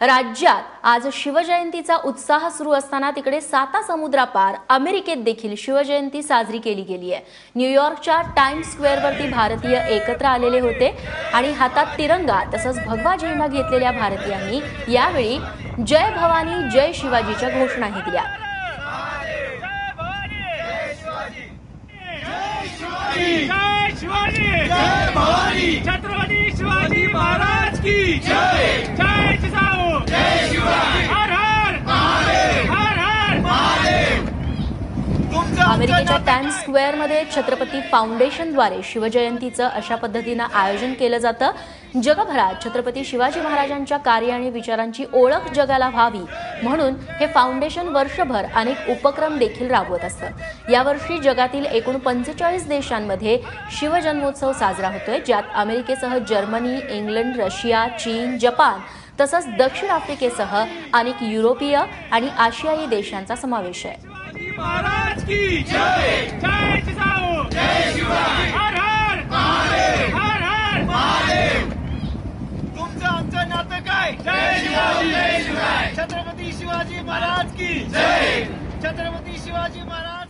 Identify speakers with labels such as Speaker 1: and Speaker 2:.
Speaker 1: राज्यात आज शिवजयंतीचा उत्साह सुरू असताना तिकडे साता समुद्रापार अमेरिकेत देखील शिवजयंती साजरी केली गेली आहे. न्यूयॉर्कच्या टाइम्स स्क्वेअरवरती भारतीय एकत्र आलेले होते आणि हातात तिरंगा तसंच भगवा झेंडा घेतलेल्या भारतीयांनी यावेळी जय भवानी जय शिवाजीच्या घोषणाही दिल्या.
Speaker 2: शिवाजी! जय भवानी! छत्रपती शिवाजी महाराज की जय जिजाऊ जय शिवाजी हर हर हर हर
Speaker 1: अमेरिकेच्या टाइम्स स्क्वेअरमध्ये छत्रपती फाउंडेशनद्वारे शिवजयंतीचं अशा पद्धतीनं आयोजन केलं जातं. जगभरात छत्रपती शिवाजी महाराजांच्या कार्य आणि विचारांची ओळख जगाला व्हावी म्हणून हे फाउंडेशन वर्षभर अनेक उपक्रम देखील राबवत असतं. यावर्षी जगातील एकूण पंचेचाळीस देशांमध्ये शिवजन्मोत्सव साजरा होतोय ज्यात अमेरिकेसह जर्मनी इंग्लंड रशिया चीन जपान तसंच दक्षिण आफ्रिकेसह अनेक युरोपीय आणि आशियाई देशांचा समावेश आहे.
Speaker 2: महाराज की जय। जय जिजाऊ जय शिवाजी। हर हर। हर हर।
Speaker 3: तुमचं आमचं नातं काय?
Speaker 2: जय शिवाजी जय शिवाजी।
Speaker 3: छत्रपती शिवाजी महाराज की जय। छत्रपती शिवाजी महाराज